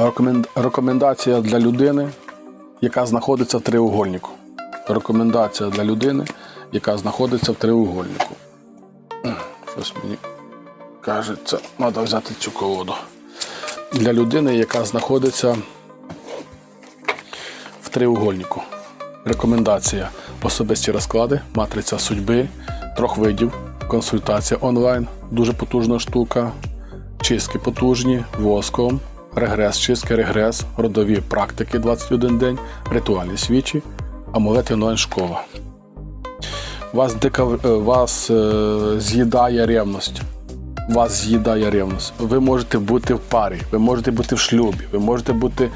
Рекомен- Рекомендація для людини, яка знаходиться в триугольнику. Рекомендація для людини, яка знаходиться в триугольнику. Щось мені кажеться, треба взяти цю колоду. Для людини, яка знаходиться в триугольнику. Рекомендація: особисті розклади, матриця судьби, трьох видів, консультація онлайн, дуже потужна штука, чистки потужні, воском, регрес, чистки, регрес, родові практики 21 день, ритуальні свічі, амулети онлайн школа. Вас, дика, е, вас е, з'їдає ревність. Вас з'їдає ревність. Ви можете бути в парі, ви можете бути в шлюбі, ви можете бути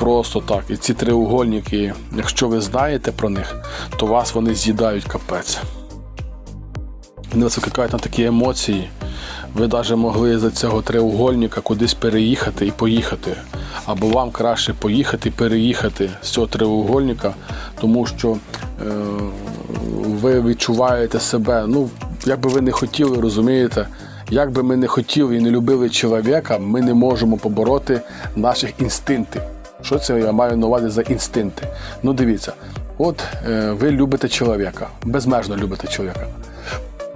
просто так. І ці треугольники, якщо ви знаєте про них, то вас вони з'їдають капець. Вони вас викликають на такі емоції. Ви навіть могли за цього треугольника кудись переїхати і поїхати. Або вам краще поїхати і переїхати з цього треугольника, тому що е, ви відчуваєте себе, ну, як би ви не хотіли, розумієте, як би ми не хотіли і не любили чоловіка, ми не можемо побороти наших інстинктів. Що це я маю на увазі за інстинкти? Ну дивіться, от е, ви любите чоловіка, безмежно любите чоловіка.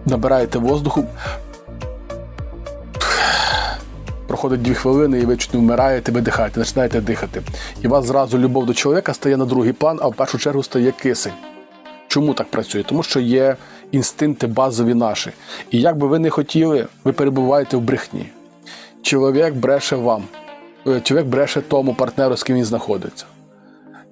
Набираєте воздуху, проходить дві хвилини, і ви чуть не вмираєте, видихаєте, починаєте дихати. І у вас зразу любов до чоловіка стає на другий план, а в першу чергу стає кисень. Чому так працює? Тому що є інстинкти базові наші. І як би ви не хотіли, ви перебуваєте в брехні. Чоловік бреше вам, Е, чоловік бреше тому партнеру, з ким він знаходиться.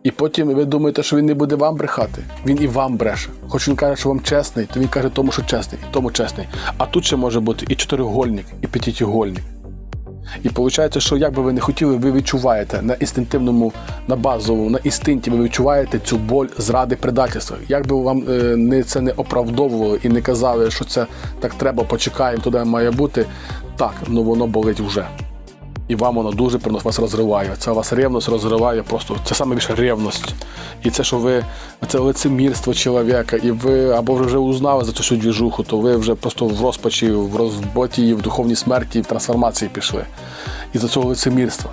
І потім ви думаєте, що він не буде вам брехати. Він і вам бреше. Хоч він каже, що вам чесний, то він каже тому, що чесний, і тому чесний. А тут ще може бути і чотиригольник, і п'ятитігольник. І виходить, що як би ви не хотіли, ви відчуваєте на інстинктивному, на базовому, на інстинкті, ви відчуваєте цю боль зради предательства. Як би вам е, не це не оправдовували і не казали, що це так треба, почекаємо, туди має бути. Так, ну воно болить вже. І вам воно дуже приносить, вас розриває. Це вас ревність розриває просто. Це саме більше ревність. І це, що ви це лицемірство чоловіка, і ви або ви вже узнали за цю всю двіжуху, то ви вже просто в розпачі, в розботі, в духовній смерті, в трансформації пішли. І за цього лицемірства.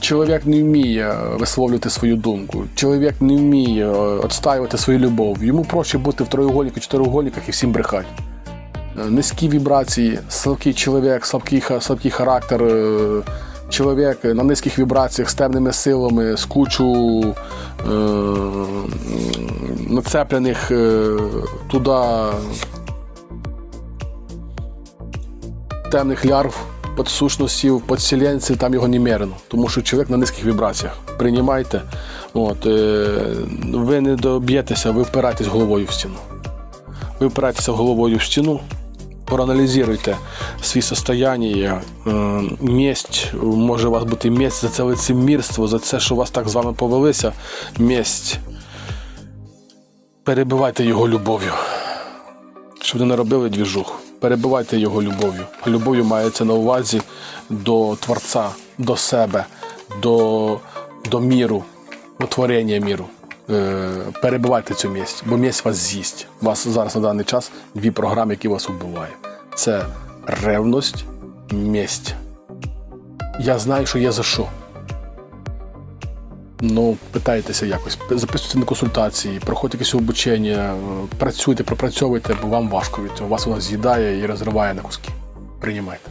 Чоловік не вміє висловлювати свою думку. Чоловік не вміє відстаювати свою любов. Йому проще бути в троєугольниках, чотириугольниках і всім брехати. Е, Низькі вібрації, слабкий чоловік, слабкий, слабкий характер, е, чоловік на низьких вібраціях з темними силами, з кучу е, нацеплених е, туди темних лярв, підсушностів, підселенців, там його немерено, тому що чоловік на низьких вібраціях. Приймайте, от, е, ви не доб'єтеся, ви впираєтесь головою в стіну. Ви впираєтеся головою в стіну, проаналізуйте свої состояння, е, месть, може у вас бути месть за це лицемірство, за це, що вас так з вами повелися, месть. Перебивайте його любов'ю. Щоб не робили двіжух. Перебивайте його любов'ю. Любов'ю мається на увазі до Творця, до себе, до, до міру, до творення міру. Е, перебивайте цю місць, бо місць вас з'їсть. У вас зараз на даний час дві програми, які вас вбивають. Це ревність, місць. Я знаю, що є за що. Ну, питайтеся якось, записуйте на консультації, проходьте якесь обучення, е, працюйте, пропрацьовуйте, бо вам важко від цього. Вас воно з'їдає і розриває на куски. Приймайте.